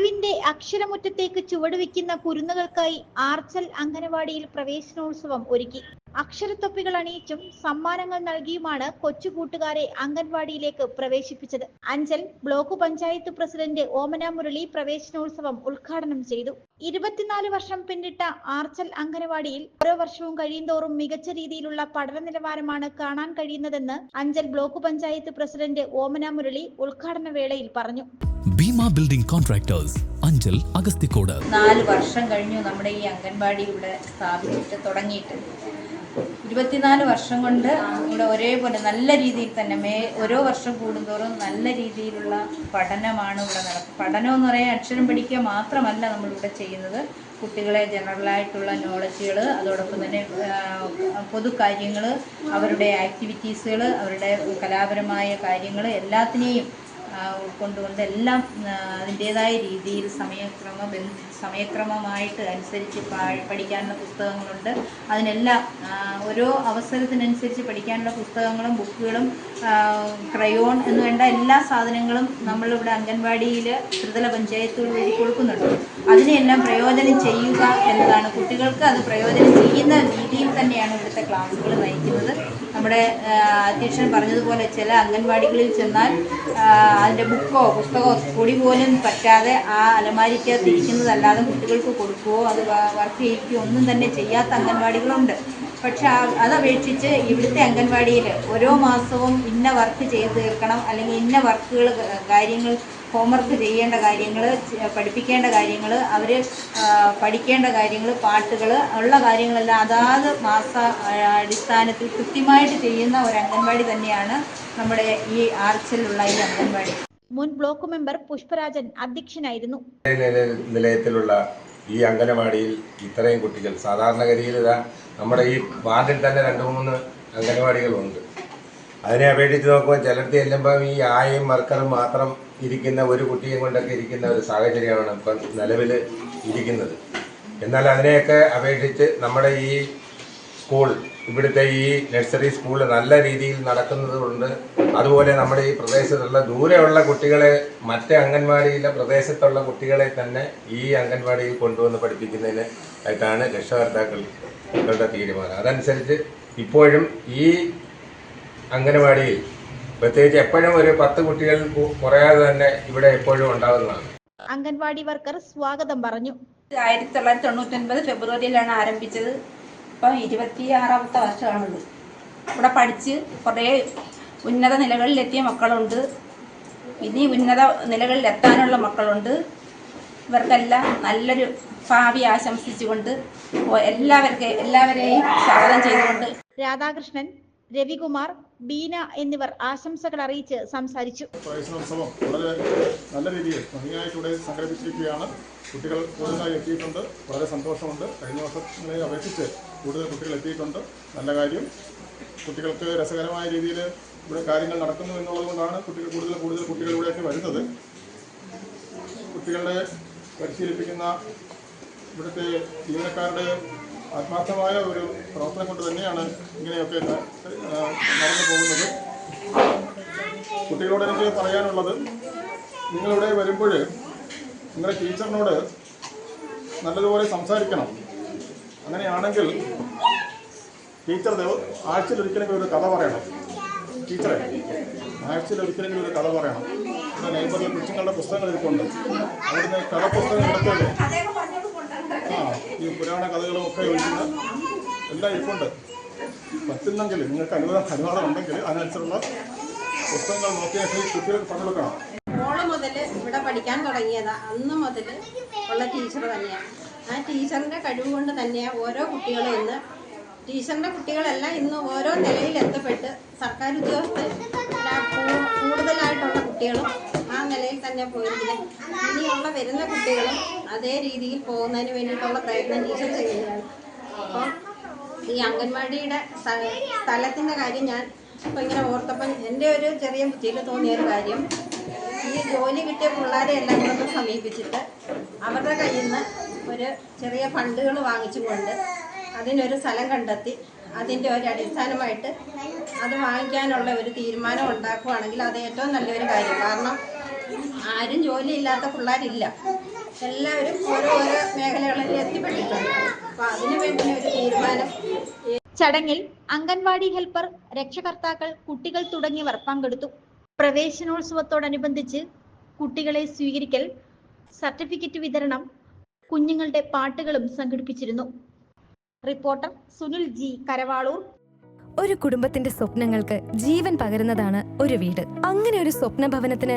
അറിവിന്റെ അക്ഷരമുറ്റത്തേക്ക് ചുവടുവെക്കുന്ന കുരുന്നുകൾക്കായി ആർച്ചൽ അംഗനവാടിയിൽ പ്രവേശനോത്സവം ഒരുക്കി. അക്ഷരത്തൊപ്പികൾ അണിയിച്ചും സമ്മാനങ്ങൾ നൽകിയുമാണ് കൊച്ചുകൂട്ടുകാരെ അംഗൻവാടിയിലേക്ക് പ്രവേശിപ്പിച്ചത്. അഞ്ചൽ ബ്ലോക്ക് പഞ്ചായത്ത് പ്രസിഡന്റ് ഓമന മുരളി പ്രവേശനോത്സവം ഉദ്ഘാടനം ചെയ്തു. ഇരുപത്തിനാല് വർഷം പിന്നിട്ട ആർച്ചൽ അംഗനവാടിയിൽ ഓരോ വർഷവും കഴിയുന്തോറും മികച്ച രീതിയിലുള്ള പഠന നിലവാരമാണ് കാണാൻ കഴിയുന്നതെന്ന് അഞ്ചൽ ബ്ലോക്ക് പഞ്ചായത്ത് പ്രസിഡന്റ് ഓമന മുരളി ഉദ്ഘാടന വേളയിൽ പറഞ്ഞു. ഭീമ ബിൽഡിംഗ് കോൺട്രാക്ടേഴ്സ് അഞ്ചൽ അഗസ്തിക്കോട് നാല് വർഷം കഴിഞ്ഞു നമ്മുടെ ഈ അംഗൻവാടി ഇവിടെ സ്ഥാപിച്ചിട്ട് തുടങ്ങിയിട്ട്. ഇരുപത്തിനാല് വർഷം കൊണ്ട് ഇവിടെ ഒരേപോലെ നല്ല രീതിയിൽ തന്നെ മേ ഓരോ വർഷം കൂടുന്തോറും നല്ല രീതിയിലുള്ള പഠനമാണ് ഇവിടെ നടക്കുന്നത് പഠനം എന്ന് പറയാൻ അക്ഷരം പഠിക്കുക മാത്രമല്ല നമ്മളിവിടെ ചെയ്യുന്നത്. കുട്ടികളെ ജനറലായിട്ടുള്ള നോളജുകൾ അതോടൊപ്പം തന്നെ പൊതു കാര്യങ്ങൾ അവരുടെ ആക്ടിവിറ്റീസുകൾ അവരുടെ കലാപരമായ കാര്യങ്ങൾ എല്ലാത്തിനെയും ഉൾക്കൊണ്ടുകൊണ്ട് എല്ലാം അതിന്റെതായ രീതിയിൽ സമയക്രമ സമയക്രമമായിട്ട് അനുസരിച്ച് പഠിക്കാനുള്ള പുസ്തകങ്ങളുണ്ട്. അതിനെല്ലാം ഓരോ അവസരത്തിനനുസരിച്ച് പഠിക്കാനുള്ള പുസ്തകങ്ങളും ബുക്കുകളും ക്രയോൺ എന്ന് വേണ്ട എല്ലാ സാധനങ്ങളും നമ്മളിവിടെ അംഗൻവാടിയിൽ ത്രിതല പഞ്ചായത്തുകൾ വഴി കൊടുക്കുന്നുണ്ട്. അതിനെല്ലാം പ്രയോജനം ചെയ്യുക എന്നതാണ്. കുട്ടികൾക്ക് അത് പ്രയോജനം ചെയ്യുന്ന രീതിയിൽ തന്നെയാണ് ഇവിടുത്തെ ക്ലാസ്സുകൾ നയിക്കുന്നത്. നമ്മുടെ അധ്യക്ഷൻ പറഞ്ഞതുപോലെ ചില അംഗൻവാടികളിൽ ചെന്നാൽ അതിന്റെ ബുക്കോ പുസ്തകമോ പൊടി പോലും പറ്റാതെ ആ അലമാരിക്കകത്ത് ഇരിക്കുന്നതല്ലാതെ കുട്ടികൾക്ക് കൊടുക്കുകയോ അത് വർക്ക് ചെയ്യിക്കുകയോ ഒന്നും തന്നെ ചെയ്യാത്ത അംഗൻവാടികളുണ്ട്. പക്ഷെ അതപേക്ഷിച്ച് ഇവിടുത്തെ അംഗൻവാടിയിൽ ഓരോ മാസവും ഇന്ന വർക്ക് ചെയ്ത് തീർക്കണം അല്ലെങ്കിൽ ഇന്ന വർക്കുകൾ കാര്യങ്ങൾ ഹോംവർക്ക് ചെയ്യേണ്ട കാര്യങ്ങൾ പഠിപ്പിക്കേണ്ട കാര്യങ്ങൾ അവർ പഠിക്കേണ്ട കാര്യങ്ങൾ പാട്ടുകൾ ഉള്ള കാര്യങ്ങളെല്ലാം അതാത് മാസ അടിസ്ഥാനത്തിൽ കൃത്യമായിട്ട് ചെയ്യുന്ന ഒരു അംഗൻവാടി തന്നെയാണ് നമ്മുടെ ഈ ആർച്ചിലുള്ള ഈ അംഗൻവാടി. മുൻ ബ്ലോക്ക് മെമ്പർ പുഷ്പരാജൻ അധ്യക്ഷനായിരുന്നു. നില- നിലയത്തിലുള്ള ഈ അംഗനവാടിയിൽ ഇത്രയും കുട്ടികൾ സാധാരണഗതിയിൽ ഇതാ നമ്മുടെ ഈ വാർഡിൽ തന്നെ രണ്ട് മൂന്ന് അംഗനവാടികളുണ്ട്. അതിനെ അപേക്ഷിച്ച് നോക്കുമ്പോൾ ചിലർക്ക് ചെല്ലുമ്പം ഈ ആയയും വർക്കറും മാത്രം ഇരിക്കുന്ന ഒരു കുട്ടിയും കൊണ്ടൊക്കെ ഇരിക്കുന്ന ഒരു സാഹചര്യമാണ് ഇപ്പം നിലവിൽ ഇരിക്കുന്നത്. എന്നാൽ അതിനെയൊക്കെ അപേക്ഷിച്ച് നമ്മുടെ ഈ സ്കൂൾ ഇവിടുത്തെ ഈ നഴ്സറി സ്കൂൾ നല്ല രീതിയിൽ നടക്കുന്നത് കൊണ്ട് അതുപോലെ നമ്മുടെ ഈ പ്രദേശത്തുള്ള ദൂരെയുള്ള കുട്ടികളെ മറ്റ് അംഗൻവാടിയിലെ പ്രദേശത്തുള്ള കുട്ടികളെ തന്നെ ഈ അംഗൻവാടിയിൽ കൊണ്ടുവന്ന് പഠിപ്പിക്കുന്നതിന് ആയിട്ടാണ് രക്ഷകർത്താക്കളുടെ തീരുമാനം. അതനുസരിച്ച് ഇപ്പോഴും ഈ അംഗനവാടിയിൽ പ്രത്യേകിച്ച് എപ്പോഴും ഒരു പത്ത് കുട്ടികൾ കുറയാതെ തന്നെ ഇവിടെ എപ്പോഴും ഉണ്ടാകുന്നതാണ് അംഗൻവാടി വർക്കർ സ്വാഗതം പറഞ്ഞു. ആയിരത്തി തൊള്ളായിരത്തി തൊണ്ണൂറ്റി ഒൻപത് ഫെബ്രുവരിയിലാണ് ആരംഭിച്ചത്. ഇപ്പം ഇരുപത്തി ആറാമത്തെ വർഷമാണിത് ഇവിടെ പഠിച്ച് കുറേ ഉന്നത നിലകളിലെത്തിയ മക്കളുണ്ട്. ഇനി ഉന്നത നിലകളിൽ എത്താനുള്ള മക്കളുണ്ട്. ഇവർക്കെല്ലാം നല്ലൊരു ഭാവി ആശംസിച്ചുകൊണ്ട് എല്ലാവർക്കും എല്ലാവരെയും സ്വാഗതം ചെയ്തുകൊണ്ട് രാധാകൃഷ്ണൻ രവികുമാർ ബീന എന്നിവർ ആശംസകൾ അറിയിച്ച് സംസാരിച്ചു. വളരെ നല്ല രീതിയിൽ ഭംഗിയായിട്ടൂടെ സംഘടിപ്പിച്ചിരിക്കുകയാണ്. കുട്ടികൾ കൂടുതലായി എത്തിയിട്ടുണ്ട്. വളരെ സന്തോഷമുണ്ട്. കഴിഞ്ഞ വർഷങ്ങളെ അപേക്ഷിച്ച് കൂടുതൽ കുട്ടികൾ എത്തിയിട്ടുണ്ട്. നല്ല കാര്യം. കുട്ടികൾക്ക് രസകരമായ രീതിയിൽ ഇവിടെ കാര്യങ്ങൾ നടക്കുന്നു എന്നുള്ളത് കൊണ്ടാണ് കുട്ടികൾ കൂടുതൽ കൂടുതൽ കുട്ടികൾ ഇവിടെയൊക്കെ വരുന്നത്. കുട്ടികളെ പരിശീലിപ്പിക്കുന്ന ഇവിടുത്തെ ജീവനക്കാരുടെ ആത്മാർത്ഥമായ ഒരു പ്രവർത്തനം കൊണ്ട് തന്നെയാണ് ഇങ്ങനെയൊക്കെ നടന്നു പോകുന്നത്. കുട്ടികളോട് എനിക്ക് പറയാനുള്ളത് നിങ്ങളിവിടെ വരുമ്പോൾ നിങ്ങളുടെ ടീച്ചറിനോട് നല്ലതുപോലെ സംസാരിക്കണം. അങ്ങനെയാണെങ്കിൽ ടീച്ചർ ആഴ്ചയിൽ ഒരിക്കലെങ്കിലും ഒരു കഥ പറയണം. ടീച്ചറെ ആഴ്ചയിൽ ഒരിക്കലെങ്കിലും ഒരു കഥ പറയണം. നൈബറിലെ കൊച്ചുങ്ങളുടെ പുസ്തകങ്ങൾ ഇരിപ്പുണ്ട്. അവിടുന്ന് കഥ പുസ്തകം എടുത്തത് ഈ പുരാണ കഥകളും ഒക്കെ ഒഴിക്കുന്ന എല്ലാം ഇരിപ്പുണ്ട് പറ്റുന്നെങ്കിൽ നിങ്ങൾക്ക് അനുവാദം അനുവാദം ഉണ്ടെങ്കിൽ അതിനനുസരിച്ചുള്ള പുസ്തകങ്ങൾ നോക്കിയ ശേഷം കുട്ടികൾക്ക് പറഞ്ഞു കൊടുക്കണം. മോൾ ഇവിടെ പഠിക്കാൻ തുടങ്ങിയതാ. അന്ന് മുതൽ ഉള്ള ടീച്ചർ തന്നെയാണ് ആ ടീച്ചറിന്റെ കഴിവ് കൊണ്ട് തന്നെയാണ് ഓരോ കുട്ടികളും ഇന്ന്. ടീച്ചറിന്റെ കുട്ടികളെല്ലാം ഇന്ന് ഓരോ നിലയിൽ എത്തപ്പെട്ട് സർക്കാർ ഉദ്യോഗസ്ഥർ കൂടുതലായിട്ടുള്ള കുട്ടികളും നിലയിൽ തന്നെ പോയിരിക്കുന്നത്. ഇനിയുള്ള വരുന്ന കുട്ടികളും അതേ രീതിയിൽ പോകുന്നതിന് വേണ്ടിയിട്ടുള്ള പ്രയത്നം ടീച്ചർ ചെയ്യുകയാണ്. അപ്പോൾ ഈ അംഗൻവാടിയുടെ സ്ഥ- സ്ഥലത്തിന്റെ കാര്യം ഞാൻ ഇപ്പോൾ ഇങ്ങനെ ഓർത്തപ്പം എന്റെ ഒരു ചെറിയ ബുദ്ധിയിൽ തോന്നിയ ഒരു കാര്യം. ഈ ജോലി കിട്ടിയ പിള്ളേരെ എല്ലാം കൂടെ സമീപിച്ചിട്ട് അവരുടെ കയ്യിൽ നിന്ന് ഒരു ചെറിയ ഫണ്ടുകൾ വാങ്ങിച്ചു കൊണ്ട് അതിനൊരു സ്ഥലം കണ്ടെത്തി അതിന്റെ ഒരു അടിസ്ഥാനമായിട്ട് അത് വാങ്ങിക്കാനുള്ള ഒരു തീരുമാനം ഉണ്ടാക്കുകയാണെങ്കിൽ അത് ഏറ്റവും നല്ലൊരു കാര്യം. കാരണം ആരും ജോലി ഇല്ലാത്ത പിള്ളേരില്ല. എല്ലാവരും ഓരോ ഓരോ മേഖലകളിൽ എത്തിപ്പെട്ടിട്ടുണ്ട്. അപ്പൊ അതിനു വേണ്ടി ഒരു തീരുമാനം ചടങ്ങിൽ അംഗൻവാടി ഹെൽപ്പർ രക്ഷകർത്താക്കൾ കുട്ടികൾ തുടങ്ങിയവർ പങ്കെടുത്തു. പ്രവേശനോത്സവത്തോടനുബന്ധിച്ച് കുട്ടികളെ സ്വീകരിക്കൽ സർട്ടിഫിക്കറ്റ് വിതരണം കുഞ്ഞുങ്ങളുടെ പാട്ടുകളും സംഘടിപ്പിച്ചിരുന്നു. Reporter Sunil G Karavalur. ഒരു കുടുംബത്തിന്റെ സ്വപ്നങ്ങൾക്ക് ജീവൻ പകരുന്നതാണ് ഒരു വീട്. അങ്ങനെ ഒരു സ്വപ്ന ഭവനത്തിന്